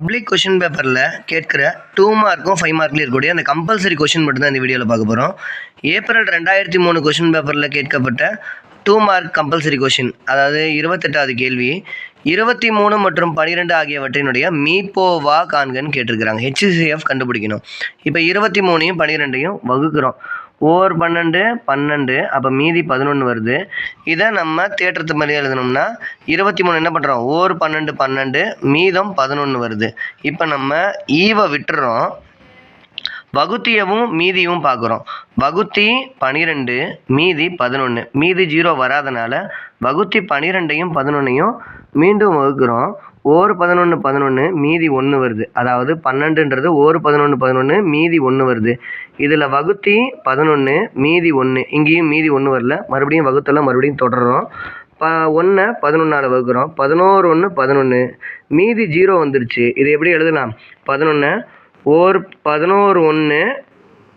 Public question பேப்பரில் கேட்குற two மார்க்கும் ஃபைவ் மார்க்லேயும் இருக்கக்கூடிய அந்த கம்பல்சரி கொஷின் மட்டும் தான் இந்த வீடியோவில் பார்க்க போகிறோம் ஏப்ரல் ரெண்டாயிரத்தி மூணு கொஷின் பேப்பரில் கேட்கப்பட்ட டூ மார்க் கம்பல்சரி கொஷின் அதாவது இருபத்தெட்டாவது கேள்வி இருபத்தி மூணு மற்றும் பனிரெண்டு ஆகியவற்றினுடைய மீப்போவா காண்கன்னு கேட்டிருக்கிறாங்க. ஹெச்சிசிஎஃப் கண்டுபிடிக்கணும். இப்போ இருபத்தி மூணையும் பனிரெண்டையும் வகுக்கிறோம். ஓர் பன்னெண்டு பன்னெண்டு அப்போ மீதி பதினொன்று வருது. இதை நம்ம தேற்றத்து மாதிரி எழுதணும்னா இருபத்தி மூணு என்ன பண்ணுறோம் ஓர் பன்னெண்டு பன்னெண்டு மீதம் பதினொன்று வருது. இப்போ நம்ம ஈவை விட்டுறோம். வகுத்தியவும் மீதியும் பார்க்குறோம். வகுத்தி பனிரெண்டு மீதி பதினொன்று மீதி ஜீரோ வராதனால வகுத்தி பனிரெண்டையும் பதினொன்றையும் மீண்டும் வகுக்கிறோம். ஒரு பதினொன்று பதினொன்று மீதி ஒன்று வருது. அதாவது பன்னெண்டுன்றது ஒரு பதினொன்று பதினொன்று மீதி ஒன்று வருது. இதில் வகுத்தி பதினொன்று மீதி ஒன்று இங்கேயும் மீதி ஒன்று வரல. மறுபடியும் வகுத்தெல்லாம் மறுபடியும் தொடர்றோம். ப ஒன்றை பதினொன்றால் வகுக்கிறோம். பதினோரு ஒன்று பதினொன்று மீதி ஜீரோ வந்துருச்சு. இதை எப்படி எழுதலாம்? பதினொன்று ஓர் பதினோரு ஒன்று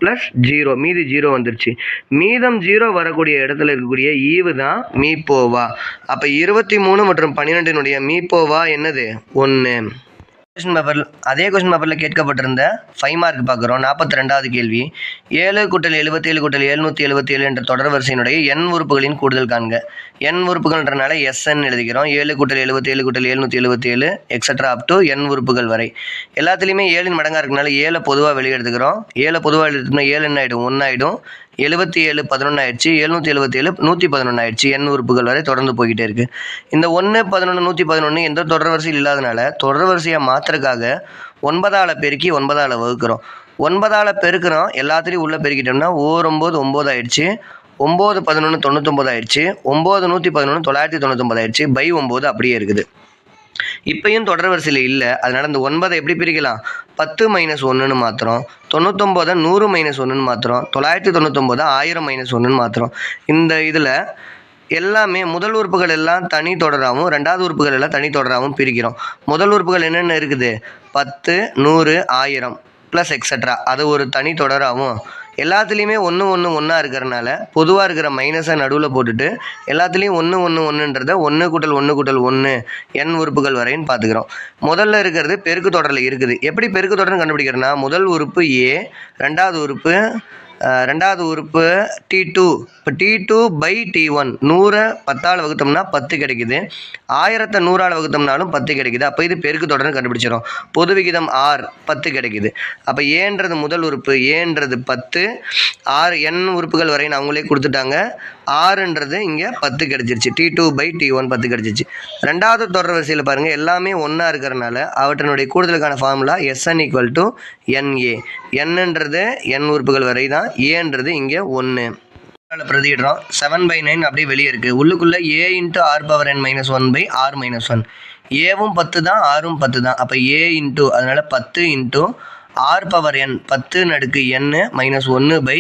ப்ளஸ் ஜீரோ மீதி ஜீரோ வந்துருச்சு. மீதம் ஜீரோ வரக்கூடிய இடத்துல இருக்கக்கூடிய ஈவு தான் மீப்போவா அப்போ இருபத்தி மூணு மற்றும் பன்னிரெண்டினுடைய மீப்போவா என்னது? ஒன்று கொஸ்டின் பேப்பர் அதே கொஸ்டின் பேப்பரில் கேட்கப்பட்டிருந்த ஃபைவ் மார்க் பார்க்குறோம். நாற்பத்தி ரெண்டாவது கேள்வி. ஏழு கூட்டல் எழுபத்தேழு கூட்டல் எழுநூற்றி எழுபத்தேழு என்ற தொடர் வரிசையினுடைய எண் உறுப்புகளின் கூடுதல் காண்க. எண் உறுப்புகள்ன்றனால எஸ்என் எழுதிக்கிறோம் ஏழு கூட்டல் எழுபத்தேழு கூட்டல் எழுநூற்றி எழுபத்தேழு எக்ஸட்ரா அப் டு எண் உறுப்புகள் வரை. எல்லாத்துலேயுமே ஏழின் மடங்காக இருக்கனால ஏழை பொதுவாக வெளியே எடுத்துக்கிறோம். ஏழை பொதுவாக எடுத்துட்டோம்னா ஏழு என்ன ஆகிடும் ஒன்று ஆகிடும் எழுபத்தி ஏழு பதினொன்று ஆயிடுச்சு எழுநூற்றி எழுபத்தி ஏழு நூற்றி பதினொன்று ஆயிடுச்சு. எண் உறுப்புகள் வரை தொடர்ந்து போய்கிட்டே இருக்குது இந்த ஒன்று பதினொன்று நூற்றி பதினொன்று எந்த தொடர் வரிசையில் இல்லாதனால தொடர் வரிசையை மாற்றுறதுக்காக ஒன்பதால் பெருக்கி ஒன்பதால் வகுக்கிறோம். ஒன்பதால் பெருக்கிறோம் எல்லாத்துலேயும் உள்ளே பெருக்கிட்டோம்னா ஓர் ஒம்பது ஒம்பது ஆயிடுச்சு ஒம்பது பதினொன்று தொண்ணூத்தொம்பது ஆயிடுச்சு ஒம்பது நூற்றி பதினொன்று தொள்ளாயிரத்தி தொண்ணூத்தொம்பது ஆயிடுச்சு பை ஒம்பது அப்படியே இருக்குது. இப்பயும் தொடர் வரிசையில் இல்லை. அதனால் இந்த ஒன்பதை எப்படி பிரிக்கலாம்? பத்து மைனஸ் ஒன்றுன்னு மாத்திரம் தொண்ணூத்தொம்போதை நூறு மைனஸ் ஒன்றுன்னு மாத்திரம் தொள்ளாயிரத்தி தொண்ணூத்தொம்போதை ஆயிரம் மைனஸ் ஒன்றுன்னு மாத்திரம் இந்த இதில் எல்லாமே முதல் உறுப்புகள் எல்லாம் தனி தொடராகவும் ரெண்டாவது உறுப்புகள் எல்லாம் தனி தொடராகவும் பிரிக்கிறோம். முதல் உறுப்புகள் என்னென்ன இருக்குது? பத்து நூறு ஆயிரம் ப்ளஸ் எக்ஸட்ரா அது ஒரு தனி தொடராகவும் எல்லாத்துலேயுமே ஒன்று ஒன்று ஒன்றா இருக்கிறனால பொதுவாக இருக்கிற மைனஸை நடுவில் போட்டுட்டு எல்லாத்துலேயும் ஒன்று ஒன்று ஒன்றுன்றத ஒன்று கூட்டல் ஒன்று கூட்டல் ஒன்று எண் உறுப்புகள் வரைன்னு பார்த்துக்கிறோம் முதல்ல இருக்கிறது பெருக்கு தொடரில் இருக்குது. எப்படி பெருக்கு தொடர்னு கண்டுபிடிக்கிறேன்னா முதல் உறுப்பு ஏ ரெண்டாவது உறுப்பு ரெண்டாவது உறுப்பு டி டூ இப்போ T two by T one நூறை பத்தால் வகுத்தோம்னா பத்து கிடைக்குது. ஆயிரத்தை நூறால் வகுத்தோம்னாலும் பத்து கிடைக்குது. அப்போ இது பெருக்கு தொடர்னு கண்டுபிடிச்சிடும் பொது விகிதம் ஆர் பத்து கிடைக்குது. அப்போ ஏன்றது முதல் உறுப்பு ஏன்றது பத்து. ஆறு எண் உறுப்புகள் வரைன்னு அவங்களே கொடுத்துட்டாங்க. ஆறுன்றது இங்கே பத்து கிடச்சிருச்சு. T two by T one பத்து கிடச்சிருச்சு. ரெண்டாவது தொடர் வரிசையில் பாருங்கள் எல்லாமே ஒன்றா இருக்கிறனால அவற்றினுடைய கூடுதலுக்கான formula SN equal to NA என்னன்றது என் உறுப்புகள் வரை தான் ஏன்றது இங்கே ஒன்று பிரதிடுறோம் செவன் பை நைன் அப்படியே வெளியே இருக்குது உள்ளுக்குள்ளே A into R power N minus one by R minus one ஏவும் பத்து தான் ஆறும் பத்து தான். அப்போ ஏ இன்ட்டு அதனால் பத்து இன்ட்டு ஆர் பவர் என் பத்து நடுக்கு என் மைனஸ் ஒன்று பை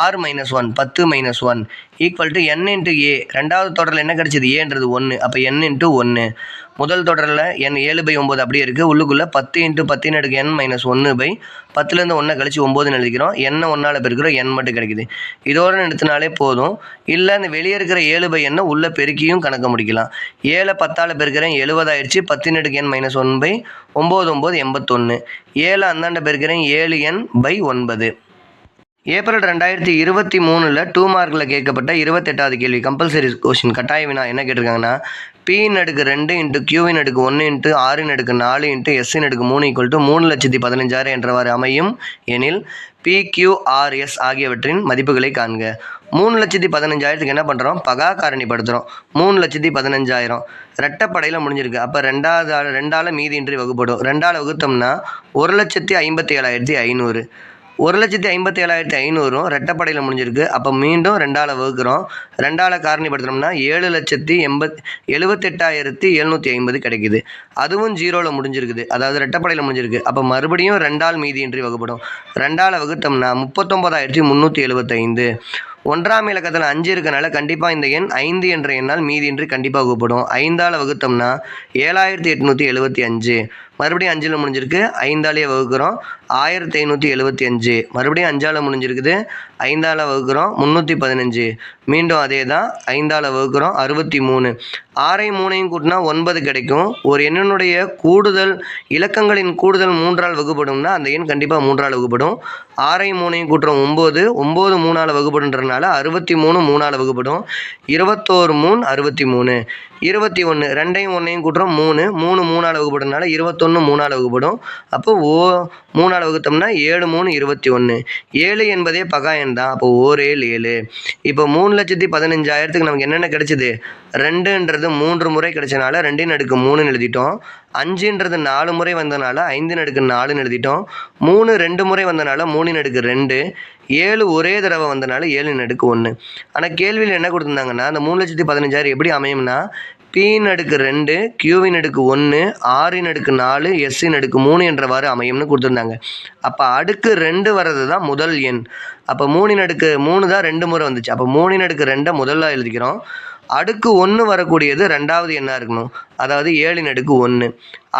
ஆர் மைனஸ் ஒன் பத்து minus one equal to N into A ரெண்டாவது தொடரில் என்ன கிடச்சிது? ஏன்றது ஒன்று அப்போ என் இன்ட்டு ஒன்று முதல் தொடரில் என் ஏழு பை ஒம்பது அப்படியே இருக்குது உள்ளுக்குள்ளே பத்து இன்ட்டு பத்தின் அடுக்கு என் மைனஸ் ஒன்று பை பத்துலேருந்து ஒன்றை கழிச்சு ஒம்போதுன்னு எழுதிக்கிறோம். என்ன ஒன்றால் பெருக்கிறோம். என் மட்டும் கிடைக்குது. இதோட நிறுத்தினாலே போதும். இல்லை அந்த வெளியே இருக்கிற ஏழு பை எண்ணை உள்ளே பெருக்கியும் கணக்க முடிக்கலாம். ஏழை பத்தால் பெருக்கிறேன். எழுபதாயிடுச்சு பத்தின் அடுக்கு என் மைனஸ் ஒன் பை ஒம்பது ஒம்பது எண்பத்தொன்று ஏழு அந்தாண்ட பெருக்கிறேன். ஏழு என் பை ஒன்பது. ஏப்ரல் ரெண்டாயிரத்தி இருபத்தி மூணில் டூ மார்க்கில் கேட்கப்பட்ட இருபத்தெட்டாவது கேள்வி கம்பல்சரி கொஷின் கட்டாய வினா என்ன கேட்டிருக்காங்கன்னா பியின் அடுக்கு ரெண்டு இன்ட்டு கியூவின் அடுக்கு ஒன்று இன்ட்டு ஆறின் அடுக்கு நாலு இன்ட்டு எஸ்ஸின் அடுக்கு மூணு ஈக்குவல் டு மூணு லட்சத்தி பதினஞ்சாயிரம் என்றவாறு அமையும். எனில் பிக்யூஆர்எஸ் ஆகியவற்றின் மதிப்புகளை காண்க. மூணு லட்சத்தி பதினஞ்சாயிரத்துக்கு என்ன பண்ணுறோம் பகா காரணிப்படுத்துகிறோம் மூணு லட்சத்தி பதினஞ்சாயிரம். ரெட்டப்படையில் முடிஞ்சிருக்கு. அப்போ ரெண்டாவது ஆள் ரெண்டால் மீதியின்றி வகுப்படும். ரெண்டால் வகுத்தோம்னா ஒரு லட்சத்தி ஐம்பத்தி ஏழாயிரத்தி ஐநூறு. ஒரு லட்சத்தி ஐம்பத்தி ஏழாயிரத்தி ஐநூறும் ரெட்டப்படையில் முடிஞ்சிருக்கு. அப்போ மீண்டும் ரெண்டால் வகுக்கிறோம். ரெண்டால் காரணிப்படுத்தினோம்னா ஏழு லட்சத்தி எண்பத் எழுபத்தெட்டாயிரத்தி எழுநூற்றி ஐம்பது கிடைக்குது. அதுவும் ஜீரோவில் முடிஞ்சிருக்குது. அதாவது ரெட்டப்படையில் முடிஞ்சிருக்கு. அப்போ மறுபடியும் ரெண்டால் மீதியின்றி வகுப்படும். ரெண்டால் வகுத்தோம்னா முப்பத்தொம்பதாயிரத்தி முந்நூற்றி எழுபத்தைந்து ஒன்றாம் இலக்கத்தில் அஞ்சு இருக்கனால கண்டிப்பாக இந்த எண் ஐந்து என்ற எண்ணால் மீதியின்றி கண்டிப்பாக வகுப்படும். ஐந்தால் வகுத்தோம்னா ஏழாயிரத்தி எட்நூற்றி எழுபத்தி அஞ்சு. மறுபடியும் அஞ்சில் முடிஞ்சிருக்கு. ஐந்தாலேயே வகுக்கிறோம். ஆயிரத்தி ஐநூற்றி எழுபத்தி அஞ்சு. மறுபடியும் அஞ்சால் முடிஞ்சிருக்குது. ஐந்தால் வகுக்கிறோம். முந்நூற்றி பதினஞ்சு. மீண்டும் அதே தான் ஐந்தால் வகுக்கிறோம். அறுபத்தி மூணு. ஆறை மூணையும் கூட்டினா ஒன்பது கிடைக்கும். ஒரு எண்ணினுடைய கூடுதல் இலக்கங்களின் கூடுதல் மூன்றால் வகுப்படும்னா அந்த எண் கண்டிப்பாக மூன்றால் வகுப்படும். ஆறை மூணையும் கூட்டுறோம் ஒம்பது ஒம்பது மூணால் வகுப்படுன்றதுனால அறுபத்தி மூணு மூணால் வகுப்படும். இருபத்தோரு மூணு அறுபத்தி மூணு. இருபத்தி ஒன்று ரெண்டையும் ஒன்றையும் கூட்டுறோம் மூணு. மூணு மூணால் வகுப்படுறதுனால இருபத்தொன்று மூணால் வகுப்படும். அப்போ ஓ மூணால் வகுத்தோம்னா ஏழு மூணு இருபத்தி ஒன்று ஏழு என்பதே பகா எண் தான் அப்போ ஓர் ஏழு ஏழு. இப்போ மூணு லட்சத்தி பதினஞ்சாயிரத்துக்கு நமக்கு என்னென்ன கிடைச்சிது? ரெண்டுன்றது மூன்று முறை கிடைச்சனால ரெண்டின் அடுக்கு மூணுன்னு எழுதிட்டோம். அஞ்சுன்றது நாலு முறை வந்தனால ஐந்தின் அடுக்கு நாலுன்னு எழுதிட்டோம். மூணு ரெண்டு முறை வந்தனால மூணின் அடுக்கு ரெண்டு. ஏழு ஒரே தடவை வந்தனால ஏழு அடுக்கு ஒன்று ஆனால் கேள்வியில் என்ன கொடுத்துருந்தாங்கன்னா அந்த மூணு லட்சத்தி பதினஞ்சாயிரம் எப்படி அமையும்னா பியின் அடுக்கு ரெண்டு கியூவின் அடுக்கு ஒன்று ஆறின் அடுக்கு நாலு எஸ்ஸின் அடுக்கு மூணு என்றவாறு அமையும்னு கொடுத்துருந்தாங்க. அப்போ அடுக்கு ரெண்டு வர்றது தான் முதல் எண். அப்போ மூணின் அடுக்கு மூணு தான் ரெண்டு முறை வந்துச்சு. அப்போ மூணின் அடுக்கு ரெண்டை முதல்ல எழுதிக்கிறோம். அடுக்கு ஒன்று வரக்கூடியது ரெண்டாவது எண்ணாக இருக்கணும்? அதாவது ஏழின் அடுக்கு ஒன்று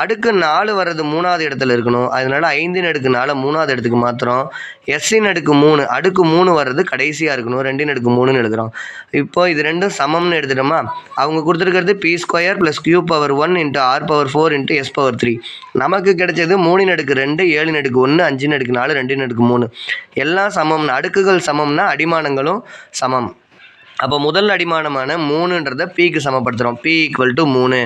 அடுக்கு நாலு வர்றது மூணாவது இடத்துல இருக்கணும். அதனால ஐந்தின் அடுக்கு நாலு மூணாவது இடத்துக்கு மாத்திரம் எஸ்ஸின் அடுக்கு மூணு அடுக்கு மூணு வர்றது கடைசியாக இருக்கணும். ரெண்டின் அடுக்கு மூணுன்னு எழுதுகிறோம் இப்போ இது ரெண்டும் சமம்னு எடுத்துட்டோமா? அவங்க கொடுத்துருக்கிறது P square plus Q power one into R power four into S power three நமக்கு கிடைச்சது மூணின் அடுக்கு ரெண்டு ஏழின் அடுக்கு ஒன்று அஞ்சின் அடுக்கு நாலு ரெண்டின் அடுக்கு மூணு. எல்லாம் சமம்னு அடுக்குகள் சமம்னா அடிமானங்களும் சமம். அப்போ முதல் அடிமானமான மூணுன்றதை பிக்கு சமப்படுத்துகிறோம் பி ஈக்குவல் டு மூணு.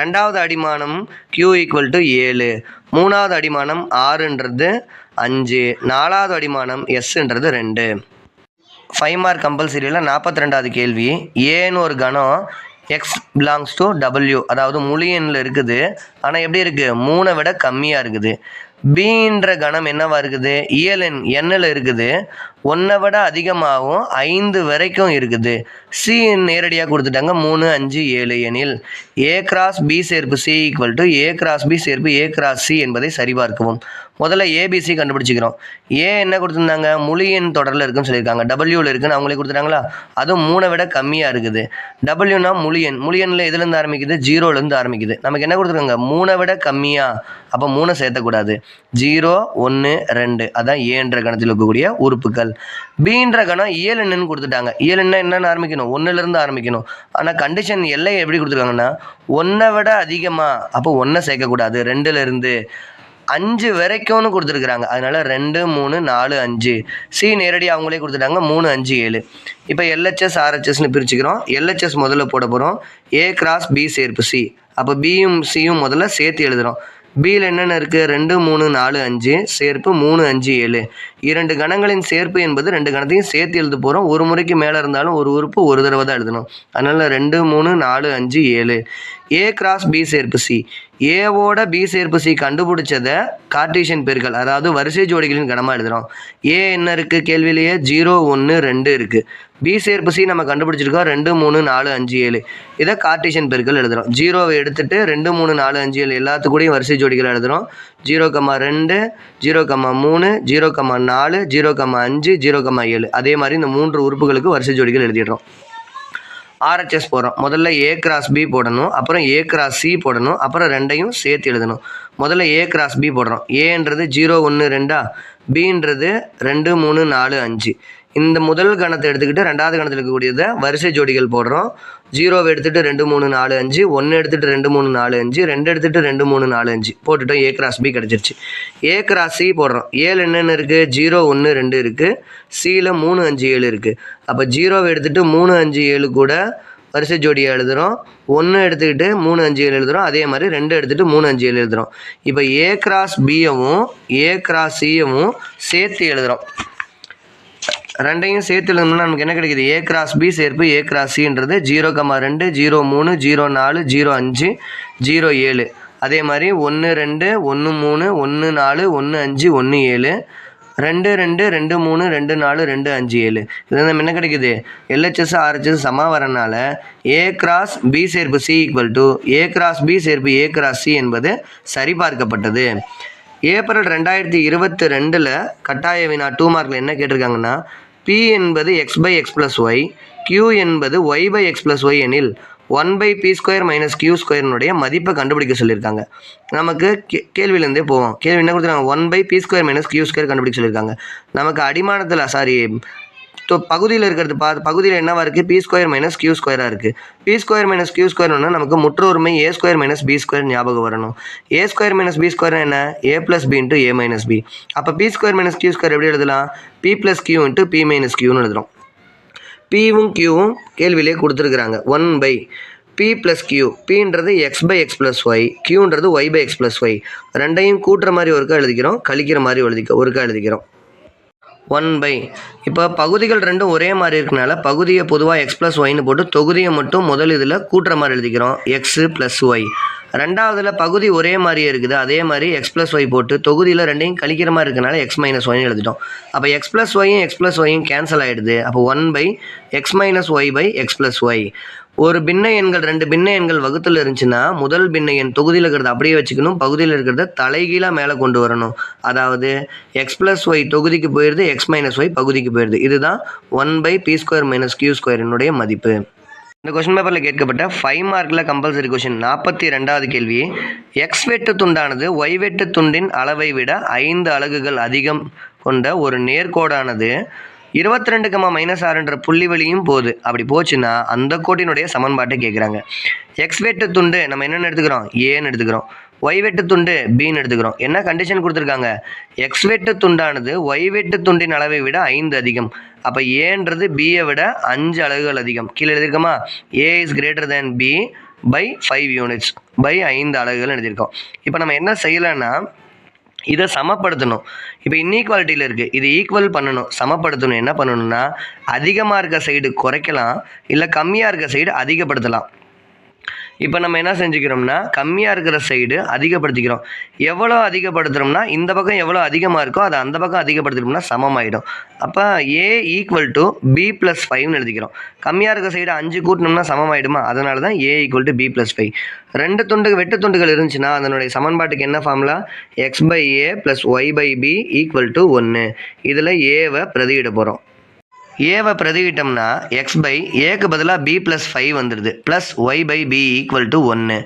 ரெண்டாவது அடிமானம் கியூ ஈக்குவல் டு ஏழு. மூணாவது அடிமானம் ஆறுன்றது அஞ்சு. நாலாவது அடிமானம் எஸ்ன்றது ரெண்டு. ஃபைவ் மார்க் கம்பல்சரியில் நாற்பத்தி ரெண்டாவது கேள்வி. ஏன்னு ஒரு கணம் எக்ஸ் பிலாங்ஸ் டு டபிள்யூ அதாவது முழு எண்ணில் இருக்குது. ஆனால் எப்படி இருக்குது மூணை விட கம்மியாக இருக்குது. பின்ற கணம் என்னவா இருக்குது? இயலெண் எண்ணில் இருக்குது? ஒன்றை விட அதிகமாகவும் ஐந்து வரைக்கும் இருக்குது. சி நேரடியாக கொடுத்துட்டாங்க மூணு அஞ்சு ஏழு எனில். ஏ கிராஸ் பி சேர்ப்பு C equal to A cross B சேர்ப்பு ஏ கிராஸ் சி என்பதை சரிபார்க்கவும். முதல்ல ஏபிசி கண்டுபிடிச்சிக்கிறோம். ஏ என்ன கொடுத்துருந்தாங்க? மொழியின் தொடரில் இருக்குன்னு சொல்லியிருக்காங்க. டபிள்யூவில் இருக்குன்னு அவங்களே கொடுத்துட்டாங்களா? அதுவும் மூணை விட கம்மியாக இருக்குது. டபிள்யூனா முழியன் முழியனில் எதுலேருந்து ஆரம்பிக்குது? ஜீரோலேருந்து ஆரம்பிக்குது. நமக்கு என்ன கொடுத்துருக்காங்க? மூணை விட கம்மியாக அப்போ மூணை சேர்த்தக்கூடாது. ஜீரோ ஒன்று ரெண்டு. அதான் ஏன்ற கணத்தில் இருக்கக்கூடிய உறுப்புகள். பீன்ற கணம் ஏழு என்னன்னு கொடுத்துட்டாங்க. ஏழு என்ன என்னென்னு ஆரம்பிக்கணும். ஒன்றுலேருந்து ஆரம்பிக்கணும். ஆனால் கண்டிஷன் எல்லை எப்படி கொடுத்துருக்காங்கன்னா ஒன்றை விட அதிகமாக அப்போ ஒன்றை சேர்க்கக்கூடாது. ரெண்டுலேருந்து அஞ்சு வரைக்கும்னு கொடுத்துருக்குறாங்க. அதனால ரெண்டு மூணு நாலு அஞ்சு. சி நேரடி அவங்களே கொடுத்துட்டாங்க. மூணு அஞ்சு ஏழு. இப்போ எல்ஹெச்எஸ் ஆர்ஹெச்எஸ்னு பிரிச்சுக்கிறோம். எல்ஹெச்எஸ் முதல்ல போட போகிறோம் ஏ கிராஸ் பி சேர்ப்பு சி அப்போ பியும் சியும் முதல்ல சேர்த்து எழுதுகிறோம் பியில் என்னென்ன இருக்குது ரெண்டு மூணு நாலு அஞ்சு. சேர்ப்பு மூணு அஞ்சு ஏழு. இரண்டு கணங்களின் சேர்ப்பு என்பது ரெண்டு கணத்தையும் சேர்த்து எழுத போகிறோம் ஒரு முறைக்கு மேலே இருந்தாலும் ஒரு உறுப்பு ஒரு தடவை தான் எழுதணும். அதனால் ரெண்டு மூணு நாலு அஞ்சு ஏழு. ஏ கிராஸ் பி சேர்ப்பு சி ஏவோட பி சேர்ப்பு சி கண்டுபிடிச்சதை கார்டீஷியன் பெருக்கள் அதாவது வரிசை ஜோடிகளின் கணமாக எழுதுகிறோம் ஏ என்ன இருக்குது கேள்வியிலேயே ஜீரோ ஒன்று ரெண்டு இருக்குது பி சேர்ப்பு சி நம்ம கண்டுபிடிச்சிருக்கோம். ரெண்டு மூணு நாலு அஞ்சு ஏழு. இதை கார்ட்டீசியன் பெருக்கள் எழுதுகிறோம் ஜீரோவை எடுத்துட்டு ரெண்டு மூணு நாலு அஞ்சு ஏழு எல்லாத்துக்கூடையும் வரிசை ஜோடிகள் எழுதுகிறோம் ஜீரோ கம்மா ரெண்டு ஜீரோ கம்மா மூணு ஜீரோ கம்மா நாலு ஜீரோ கம்மா அஞ்சு ஜீரோ கம்மா ஏழு. அதே மாதிரி இந்த மூன்று உறுப்புகளுக்கு வரிசை ஜோடிகள் எழுதிடுறோம். ஆர்ஹெச்எஸ் போகிறோம் முதல்ல ஏ கிராஸ் பி போடணும். அப்புறம் ஏ கிராஸ் சி போடணும். அப்புறம் ரெண்டையும் சேர்த்து எழுதணும். முதல்ல ஏ கிராஸ் பி போடுறோம். ஏன்றது ஜீரோ ஒன்று ரெண்டா? பின்றது ரெண்டு மூணு நாலு அஞ்சு. இந்த முதல் கணத்தை எடுத்துக்கிட்டு ரெண்டாவது கணத்தில் இருக்கக்கூடியதை வரிசை ஜோடிகள் போடுறோம். ஜீரோவை எடுத்துகிட்டு ரெண்டு மூணு நாலு அஞ்சு. ஒன்று எடுத்துகிட்டு ரெண்டு மூணு நாலு அஞ்சு. ரெண்டு எடுத்துகிட்டு ரெண்டு மூணு நாலு அஞ்சு. போட்டுட்டோம். ஏ கிராஸ் பி கிடச்சிருச்சு. ஏ கிராஸ் சி போடுறோம். ஏழு என்னென்ன இருக்குது ஜீரோ ஒன்று ரெண்டு இருக்குது சியில் மூணு அஞ்சு ஏழு இருக்குது அப்போ ஜீரோவை எடுத்துகிட்டு மூணு அஞ்சு ஏழு கூட வரிசை ஜோடியை எழுதுகிறோம் ஒன்று எடுத்துக்கிட்டு மூணு அஞ்சு ஏழு எழுதுகிறோம் அதே மாதிரி ரெண்டு எடுத்துகிட்டு மூணு அஞ்சு ஏழு எழுதுகிறோம் இப்போ ஏ கிராஸ் பியவும் ஏ கிராஸ் சியவும் சேர்த்து எழுதுகிறோம் ரெண்டையும் சேர்த்து எழுதணும்னா நமக்கு என்ன கிடைக்குது? ஏ கிராஸ் பி சேர்ப்பு ஏ கிராஸ் சின்றது ஜீரோ கம்மா ரெண்டு ஜீரோ மூணு ஜீரோ நாலு ஜீரோ அஞ்சு ஜீரோ ஏழு. அதே மாதிரி ஒன்று ரெண்டு ஒன்று மூணு ஒன்று நாலு ஒன்று அஞ்சு ஒன்று ஏழு. ரெண்டு ரெண்டு ரெண்டு மூணு ரெண்டு நாலு ரெண்டு அஞ்சு ஏழு. இது நம்ம என்ன கிடைக்குது? எல்ஹெச்எஸ் ஆர்ஹெச்எஸ் சமா வரனால ஏ கிராஸ் பி சேர்ப்பு C equal to A cross B சேர்ப்பு ஏ கிராஸ் சி என்பது சரிபார்க்கப்பட்டது. ஏப்ரல் ரெண்டாயிரத்தி இருபத்தி ரெண்டில் கட்டாய வினா டூ மார்க்கில் என்ன கேட்டிருக்காங்கன்னா பி என்பது X by X plus Y Q என்பது Y by X plus Y எனில் one by P square minus Q ஸ்கொயர்னுடைய மதிப்பை கண்டுபிடிக்க சொல்லியிருக்காங்க. நமக்கு கே கேள்வியிலேருந்தே போவோம். கேள்வி என்ன கொடுத்துருக்காங்க? One by P square minus Q square கண்டுபிடிக்க சொல்லியிருக்காங்க. நமக்கு அடிமானத்தில் சாரி ஸோ பகுதியில் இருக்கிறது பா பகுதியில் என்னவா இருக்குது பி ஸ்கொயர் மைனஸ் கியூ ஸ்கொயராக இருக்குது பி ஸ்கொயர் மைனஸ் கியூ ஸ்கொயர்னா நமக்கு முற்றொருமை A square minus B square ஞாபகம் வரணும். A square minus B square என்ன? A plus B into A minus B அப்போ P square minus Q square எப்படி எழுதலாம்? P plus Q into P minus கியூன்னு எழுதுகிறோம் பியும் கியூவும் கேள்வியிலே கொடுத்துருக்குறாங்க. One by P plus Q பின்றது X by X plus Y கியூன்றது Y by X plus Y ரெண்டையும் கூட்டுற மாதிரி ஒருக்கா எழுதிக்கிறோம். கழிக்கிற மாதிரி எழுதிக்க ஒருக்கா எழுதிக்கிறோம். ஒன் பை இப்போ பகுதிகள் ரெண்டும் ஒரே மாதிரி இருக்கனால பகுதியை பொதுவாக எக்ஸ் ப்ளஸ் ஒய்னு போட்டு தொகுதியை மட்டும் முதல் இதில் கூட்டுற மாதிரி எழுதிக்கிறோம். எக்ஸு ப்ளஸ் ஒய் ரெண்டாவதுல பகுதி ஒரே மாதிரியே இருக்குது. அதே மாதிரி எக்ஸ் ப்ளஸ் ஒய் போட்டு தொகுதியில் ரெண்டையும் கழிக்கிற மாதிரி இருக்கனால எக்ஸ் மைனஸ் ஒய்னு எழுதிட்டோம். அப்போ எக்ஸ் ப்ளஸ் ஒய்யும் எக்ஸ் ப்ளஸ் ஒய்யும் கேன்சல் ஆகிடுது அப்போ one by X minus Y by X plus Y ஒரு பின்ன எண்கள் ரெண்டு பின்ன எண்கள் வகுத்தில் இருந்துச்சுன்னா முதல் பின்ன எண் தொகுதியில் இருக்கிறத அப்படியே வச்சுக்கணும். பகுதியில் இருக்கிறத தலைகீழாக மேலே கொண்டு வரணும். அதாவது எக்ஸ் ப்ளஸ் ஒய் தொகுதிக்கு போயிடுது எக்ஸ் மைனஸ் ஒய் பகுதிக்கு போயிடுது இதுதான் one by P square minus Q ஸ்கொயரினுடைய மதிப்பு. இந்த கொஸ்டின் பேப்பரில் கேட்கப்பட்ட ஃபைவ் மார்க்கில் கம்பல்சரி கொஷின் நாற்பத்தி ரெண்டாவது கேள்வி. எக்ஸ் வெட்டு துண்டானது ஒய் வெட்டு துண்டின் அளவை விட ஐந்து அலகுகள் அதிகம் கொண்ட ஒரு நேர்கோடானது இருபத்தி ரெண்டு கம்மா மைனஸ் ஆறுன்ற புள்ளி வழியும் போகுது. அப்படி போச்சுன்னா அந்த கோட்டினுடைய சமன்பாட்டை கேட்குறாங்க எக்ஸ் வெட்டு துண்டு நம்ம என்னென்னு எடுத்துக்கிறோம்? ஏன்னு எடுத்துக்கிறோம். ஒய் வெட்டு துண்டு பின்னு எடுத்துக்கிறோம். என்ன கண்டிஷன் கொடுத்துருக்காங்க? எக்ஸ் வெட்டு துண்டானது ஒய் வெட்டு துண்டின் அளவை விட ஐந்து அதிகம். அப்போ ஏன்றது பியை விட அஞ்சு அலகுகள் அதிகம். கீழே எழுதியிருக்கோமா? A is greater than B by five units by ஐந்து அலகுகள் எழுதியிருக்கோம். இப்போ நம்ம என்ன செய்யலைன்னா இதை சமப்படுத்தணும். இப்போ இன்ஈக்வாலிட்டியில் இருக்குது இது ஈக்குவல் பண்ணணும். சமப்படுத்தணும். என்ன பண்ணணும்னா அதிகமாக இருக்க சைடு குறைக்கலாம். இல்லை கம்மியாக இருக்க சைடு அதிகப்படுத்தலாம். இப்போ நம்ம என்ன செஞ்சுக்கிறோம்னா கம்மியாக இருக்கிற சைடு அதிகப்படுத்திக்கிறோம். எவ்வளோ அதிகப்படுத்துகிறோம்னா இந்த பக்கம் எவ்வளோ அதிகமாக இருக்கோ அதை அந்த பக்கம் அதிகப்படுத்திட்டோம்னா சமமாயிடும். அப்போ A equal to B plus ஃபைவ்னு எழுதிக்கிறோம். கம்மியாக இருக்கிற சைடு அஞ்சு கூட்டினோம்னா சமமாயிடுமா? அதனால தான் A equal to B plus five ரெண்டு துண்டு வெட்டு துண்டுகள் இருந்துச்சுன்னா அதனுடைய சமன்பாட்டுக்கு என்ன formula X by A plus Y by B equal to ஒன்று இதில் ஏவை பிரதியிட போகிறோம் ஏவை பிரதிகிட்டோம்னா எக்ஸ் பை ஏக்கு பதிலாக பி ப்ளஸ் ஃபைவ் வந்துடுது plus Y by B equal to ஒன்று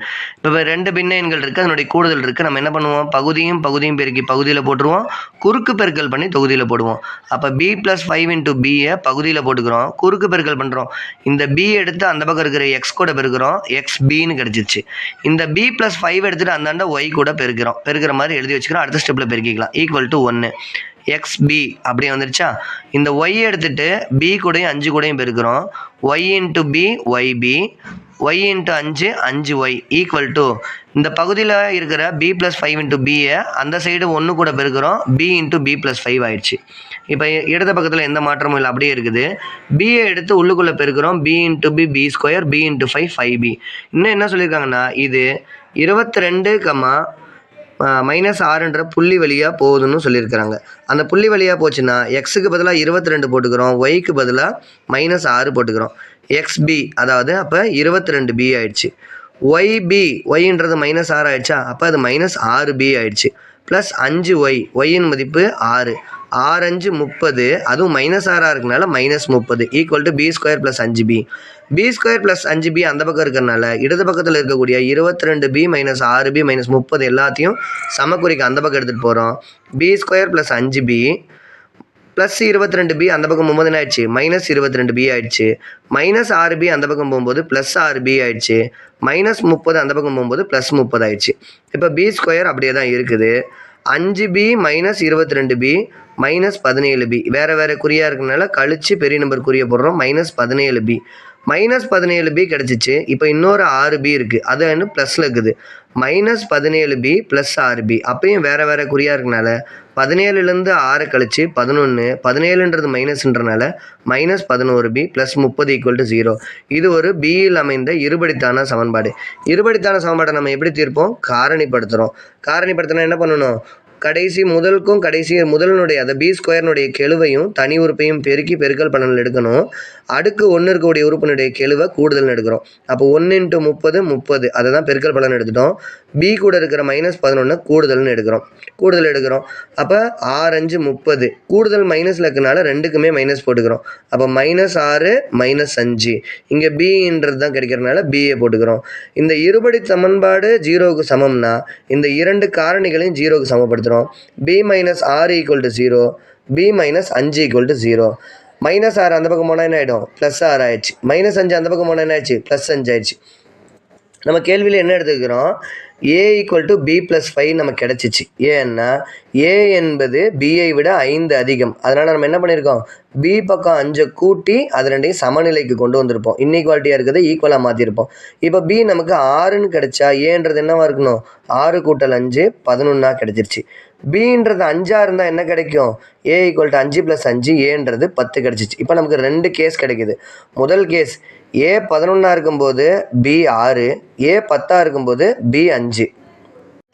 இப்போ ரெண்டு பின்ன எண்கள் இருக்குது அதனுடைய கூடுதல் இருக்குது நம்ம என்ன பண்ணுவோம்? பகுதியும் பகுதியும் பெருக்கி பகுதியில் போட்டுருவோம். குறுக்கு பெருக்கல் பண்ணி தொகுதியில் போடுவோம். அப்போ பி ப்ளஸ் ஃபைவ் இன்ட்டு பியை பகுதியில் போட்டுக்கிறோம். குறுக்கு பெருக்கல் பண்ணுறோம் இந்த பி எடுத்து அந்த பக்கம் இருக்கிற எக்ஸ் கூட பெருக்கிறோம். எக்ஸ் பின்னு கிடச்சிச்சு இந்த பி ப்ளஸ் ஃபைவ் எடுத்துகிட்டு அந்தாண்ட ஒய் கூட பெருக்கிறோம். பெருக்கிற மாதிரி எழுதி வச்சுக்கிறோம். அடுத்த ஸ்டெப்பில் பெருக்கிக்கலாம். ஈக்குவல் டு ஒன்று எக்ஸ் பி அப்படியே வந்துருச்சா? இந்த ஒய் எடுத்துட்டு பி கூடயும் அஞ்சு கூடயும் பெருக்கிறோம். Y into B Y B Y into அஞ்சு அஞ்சு ஒய் ஈக்குவல் டு இந்த பகுதியில் இருக்கிற பி ப்ளஸ் ஃபைவ் இன்ட்டு பியை அந்த சைடு ஒன்று கூட பெருக்கிறோம். B into B plus five ஆயிடுச்சு. இப்போ இடது பக்கத்தில் எந்த மாற்றமும் இல்லை அப்படியே இருக்குது. பியை எடுத்து உள்ளுக்குள்ளே பெருக்கிறோம். B into B B square B into five five B இன்னும் என்ன சொல்லியிருக்காங்கன்னா இது இருபத்தி ரெண்டு கம்மா மைனஸ் ஆறுன்ற புள்ளி வழியாக போகுதுன்னு சொல்லியிருக்கிறாங்க. அந்த புள்ளி வழியாக போச்சுன்னா எக்ஸுக்கு பதிலாக இருபத்தி ரெண்டு போட்டுக்கிறோம் ஒய்க்கு பதிலாக மைனஸ் ஆறு போட்டுக்கிறோம். எக்ஸ்பி அதாவது அப்போ இருபத்தி ரெண்டு பி ஆயிடுச்சு ஒய்பி ஒய்ன்றது மைனஸ் ஆறு ஆயிடுச்சா? அப்போ அது மைனஸ் ஆறு பி ஆயிடுச்சு. ப்ளஸ் அஞ்சு ஒய் ஒய்யின் மதிப்பு ஆறு. ஆறு அஞ்சு முப்பது அதுவும் மைனஸ் ஆறாக இருக்கனால மைனஸ் முப்பது equal to B square plus அஞ்சு பி பி ஸ்கொயர் ப்ளஸ் அஞ்சு பி அந்த பக்கம் இருக்கிறனால இடது பக்கத்தில் இருக்கக்கூடிய இருபத்தி ரெண்டு பி மைனஸ் ஆறு பி மைனஸ் முப்பது எல்லாத்தையும் சமக்குறிக்கு அந்த பக்கம் எடுத்துகிட்டு போகிறோம் பி ஸ்கொயர் ப்ளஸ் அஞ்சு பி ப்ளஸ் இருபத்தி ரெண்டு பி அந்த பக்கம் போகும்போது ஆயிடுச்சு? மைனஸ் இருபத்தி ரெண்டு பி ஆயிடுச்சு. மைனஸ் ஆறு பி அந்த பக்கம் போகும்போது ப்ளஸ் ஆறு பி ஆயிடுச்சு. மைனஸ் முப்பது அந்த பக்கம் போகும்போது ப்ளஸ் முப்பது ஆயிடுச்சு. இப்போ பி ஸ்கொயர் அப்படியே தான் இருக்குது. அஞ்சு பி மைனஸ் இருபத்தி ரெண்டு பி மைனஸ் பதினேழு பி வேறு வேறு குறியாக இருக்கிறனால கழிச்சு பெரிய நம்பர் குறிய போடுறோம். மைனஸ் பதினேழு பி மைனஸ் பதினேழு பி கிடச்சிச்சு. இப்போ இன்னொரு ஆறு பி இருக்குது அது வந்து ப்ளஸில் இருக்குது. மைனஸ் பதினேழு பி ப்ளஸ் ஆறு பி அப்பயும் வேறு வேறு குறியாக இருக்கனால பதினேழுலேருந்து ஆறை கழிச்சு பதினொன்று பதினேழுன்றது மைனஸ்ன்றனால மைனஸ் பதினோரு பி ப்ளஸ் முப்பது ஈக்குவல் டு ஜீரோ இது ஒரு பியில் அமைந்த இருபடித்தான சமன்பாடு. இருபடித்தான சமன்பாடை நம்ம எப்படி தீர்ப்போம்? காரணிப்படுத்துகிறோம் காரணிப்படுத்தினா என்ன பண்ணணும்? கடைசி முதலுக்கும் கடைசி முதலனுடைய அந்த பி ஸ்கொயர்னுடைய கெழுவையும் தனி உறுப்பையும் பெருக்கி பெருக்கல் பலனில் எடுக்கணும். அடுக்கு ஒன்று இருக்கக்கூடிய உறுப்பினுடைய கெழுவை கூடுதல்னு எடுக்கிறோம். அப்போ ஒன்று இன்ட்டு முப்பது முப்பது. அதை தான் பெருக்கல் பலன் எடுத்துட்டோம். பி கூட இருக்கிற மைனஸ் பதினொன்று கூடுதல்னு எடுக்கிறோம். கூடுதல் எடுக்கிறோம். அப்போ ஆறு அஞ்சு முப்பது. கூடுதல் மைனஸில் இருக்கனால ரெண்டுக்குமே மைனஸ் போட்டுக்கிறோம். அப்போ மைனஸ் ஆறு மைனஸ் அஞ்சு. இங்கே பின்றது தான் கிடைக்கிறனால பிஏ போட்டுக்கிறோம். இந்த இருபடி சமன்பாடு ஜீரோவுக்கு சமம்னா இந்த இரண்டு காரணிகளையும் ஜீரோவுக்கு சமப்படுத்துகிறோம் பி மைனஸ் ஆறு equal to zero B minus அஞ்சு ஈக்குவல் டு ஜீரோ மைனஸ் ஆறு அந்த பக்கம் போனால் என்ன ஆகிடும் ப்ளஸ் ஆறு ஆயிடுச்சு. மைனஸ் அஞ்சு அந்த பக்கம் போனால் என்ன ஆயிடுச்சு? ப்ளஸ் அஞ்சு ஆயிடுச்சு. நம்ம கேள்வியில் என்ன எடுத்துக்கிறோம்? A equal to B plus five நமக்கு கிடச்சிச்சு. ஏன்னா ஏ என்பது பிஐ விட ஐந்து அதிகம். அதனால் நம்ம என்ன பண்ணியிருக்கோம் பி பக்கம் அஞ்சை கூட்டி அது ரெண்டையும் சமநிலைக்கு கொண்டு வந்திருப்போம். இன்இக்வாலிட்டியாக இருக்கிறத ஈக்குவலாக மாற்றிருப்போம் இப்போ பி நமக்கு ஆறுன்னு கிடைச்சா ஏன்றது என்னவா இருக்கணும்? ஆறு கூட்டல் அஞ்சு பதினொன்னா கிடச்சிருச்சு. பின்றது அஞ்சாக இருந்தால் என்ன கிடைக்கும்? ஏ ஈக்குவல் டு அஞ்சு ப்ளஸ் அஞ்சு ஏன்றது பத்து கிடச்சிச்சு. இப்போ நமக்கு ரெண்டு கேஸ் கிடைக்குது. முதல் கேஸ் ஏ பதினொன்றா இருக்கும்போது பி ஆறு ஏ பத்தாக இருக்கும்போது பி அஞ்சு.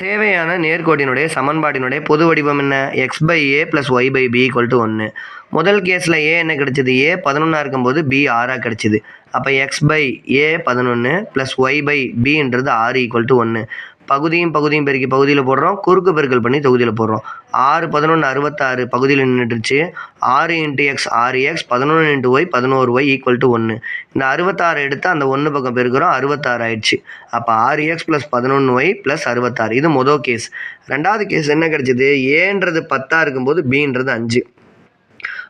தேவையான நேர்கோட்டினுடைய சமன்பாட்டினுடைய பொது வடிவம் என்ன? X by A plus Y by B equal to ஒன்று முதல் கேஸில் ஏ என்ன கிடைச்சிது? ஏ பதினொன்னாக இருக்கும்போது பி ஆறாக கிடைச்சிது. அப்போ எக்ஸ் பை ஏ பதினொன்று ப்ளஸ் ஒய் பை பின்றது ஆறு ஈக்குவல் டு ஒன்று பகுதியும் பகுதியும் பெருக்கி பகுதியில் போடுறோம். குறுக்கு பெருக்கல் பண்ணி தொகுதியில் போடுறோம். ஆறு பதினொன்று அறுபத்தாறு பகுதியில் நின்றுடுச்சு ஆறு இன்ட்டு எக்ஸ் ஆறு எக்ஸ் பதினொன்று இன்ட்டு ஒய் பதினோரு ஒய் ஈக்குவல் டு ஒன்று இந்த அறுபத்தாறு எடுத்து அந்த ஒன்று பக்கம் பெருக்கிறோம். அறுபத்தாறு ஆயிடுச்சு. அப்போ ஆறு எக்ஸ் ப்ளஸ் பதினொன்று ஒய் ப்ளஸ் அறுபத்தாறு. இது மொதல் கேஸ் ரெண்டாவது கேஸ் என்ன கிடச்சிது? ஏன்றது பத்தாக இருக்கும்போது பின்றது அஞ்சு.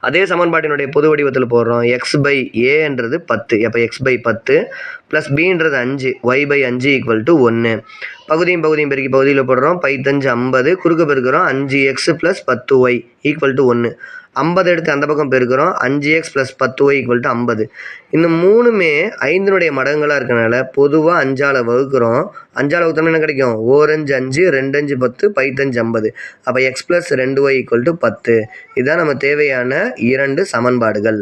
அதே சமன்பாட்டினுடைய பொது வடிவத்தில் போடுறோம். எக்ஸ் பை ஏன்றது பத்து. அப்போ எக்ஸ் பை பத்து ப்ளஸ் பின்றது அஞ்சு. ஒய் பை அஞ்சு ஈக்குவல் டு ஒன்று பகுதியும் பகுதியும் பெருக்கி பகுதியில் போடுறோம். பைத்தஞ்சு ஐம்பது. குறுக்க பெருக்கிறோம். அஞ்சு எக்ஸ் ப்ளஸ் பத்து ஒய் ஈக்குவல் டு ஒன்று ஐம்பது எடுத்து அந்த பக்கம் பெருக்கிறோம். அஞ்சு எக்ஸ் ப்ளஸ் பத்து ஒய் ஈக்குவல் டு ஐம்பது. இந்த மூணுமே ஐந்தினுடைய மடங்களாக இருக்கனால பொதுவாக அஞ்சால் வகுக்கிறோம். அஞ்சால் வகுத்தோம்னா என்ன கிடைக்கும்? ஓரஞ்சு அஞ்சு ரெண்டஞ்சு பத்து பைத்தஞ்சு ஐம்பது. அப்போ எக்ஸ் ப்ளஸ் ரெண்டு ஒய் ஈக்குவல் டு பத்து. இதுதான் நம்ம தேவையான இரண்டு சமன்பாடுகள்.